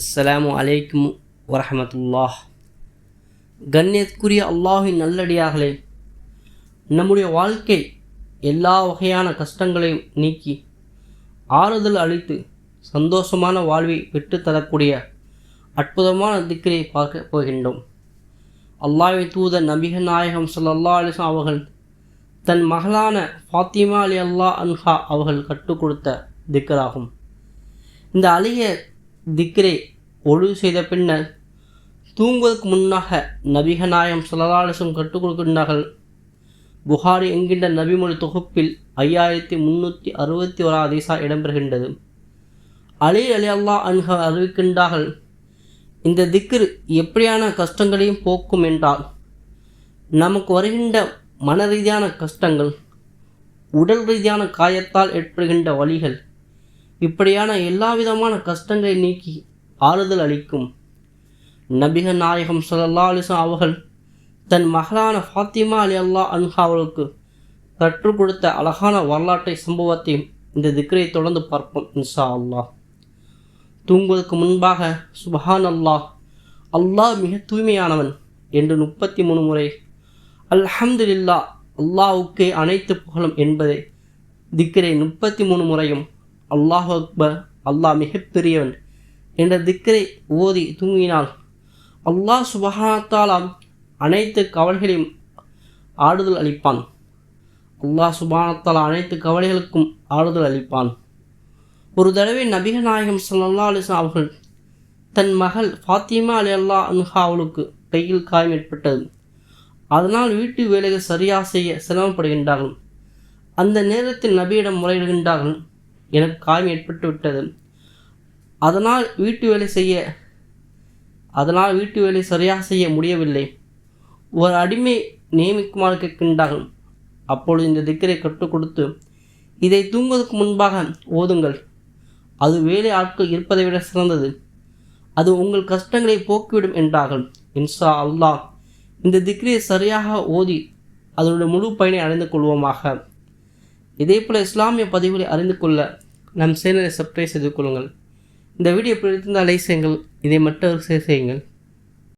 அஸ்லாம் அலைக்கும் வரமத்துல்லாஹ் கண்ணியத்துக்குரிய அல்லாஹின் நல்லடியார்களே நம்முடைய வாழ்க்கை எல்லா வகையான கஷ்டங்களையும் நீக்கி ஆறுதல் அளித்து சந்தோஷமான வாழ்வை பெற்றுத்தரக்கூடிய அற்புதமான திக்கரை பார்க்க போகின்றோம். அல்லாஹை தூத நபிக நாயகம் சல்லா அலைஹி அவர்கள் தன் மகளான ஃபாத்திமா அலி அல்லாஹ் அன்ஹா அவர்கள் கற்றுக் கொடுத்த திக்கராகும். இந்த அழிய திக்ரை ஒழுங்கு செய்த பின்னர் தூங்குவதற்கு முன்னாக நபிகநாயம் சுலதாலசம் கற்றுக் கொடுக்கின்றார்கள். புகாரி என்கின்ற நபிமொழி தொகுப்பில் ஐயாயிரத்தி முந்நூற்றி அறுபத்தி ஓரா அதிசா இடம்பெறுகின்றது. அலி அலி அல்லா அன்ஹ அறிவிக்கின்றார்கள் இந்த திக்ரு எப்படியான கஷ்டங்களையும் போக்கும் என்றால் நமக்கு வருகின்ற மன ரீதியான கஷ்டங்கள் உடல் ரீதியான காயத்தால் ஏற்படுகின்ற வழிகள் இப்படியான எல்லா விதமான கஷ்டங்களை நீக்கி ஆறுதல் அளிக்கும் நபிக நாயகம் சொல்லல்லா அலிசம் அவர்கள் தன் மகளான ஃபாத்திமா அலி அல்லா அன்ஹா அவர்களுக்கு கற்றுக் கொடுத்த அழகான வரலாற்றை சம்பவத்தையும் இந்த திக்ரை தொடர்ந்து பார்ப்போம் இன்ஷா அல்லாஹ். தூங்குவதற்கு முன்பாக சுபஹான் அல்லாஹ் அல்லாஹ் மிக தூய்மையானவன் என்று முப்பத்தி மூணு முறை அல்ஹம்துலில்லா அல்லாவுக்கே அனைத்து புகழும் என்பதை திக்கரை முப்பத்தி மூணு முறையும் அல்லாஹ் அக்பர் அல்லாஹ் மிகப்பெரியவன் என்ற திக்கரை ஓதி தூங்கினால் அல்லாஹ் சுபஹாத்தாலாம் அனைத்து கவலைகளையும் ஆறுதல் அளிப்பான். அல்லாஹ் சுபானத்தால் அனைத்து கவலைகளுக்கும் ஆறுதல் அளிப்பான். ஒரு தடவை நபிக நாயகம் சல்லா அலிஸ்லாம் அவர்கள் தன் மகள் ஃபாத்திமா அலி அல்லா அன்ஹா அவளுக்கு கையில் காயம் ஏற்பட்டது. அதனால் வீட்டு வேலைகள் சரியாக செய்ய சிரமப்படுகின்றார்கள். அந்த நேரத்தில் நபியிடம் முறையிடுகின்றார்கள் எனக்கு காயம் ஏற்பட்டு விட்டது. அதனால் வீட்டு வேலை செய்ய அதனால் வீட்டு வேலை சரியாக செய்ய முடியவில்லை. ஒரு அடிமை நியமிக்குமாறு கேட்கின்றார்கள் அப்பொழுது இந்த திக்கரை கற்றுக் கொடுத்து இதை தூங்குவதற்கு முன்பாக ஓதுங்கள். அது வேலை ஆட்கள் இருப்பதை விட சிறந்தது. அது உங்கள் கஷ்டங்களை போக்கிவிடும் என்றார்கள். இன்ஷா அல்லாஹ். இந்த திக்ரியை சரியாக ஓதி அதனுடைய முழு பயனை அடைந்து கொள்வோமாக. இதேபோல் இஸ்லாமிய பதிவுகளை அறிந்து கொள்ள நம் சேனலை சப்ஸ்கிரைப் செய்து கொள்ளுங்கள். இந்த வீடியோ பிடித்திருந்தால் லைக் செய்யுங்கள். இதை மட்டும் செய்யுங்கள்.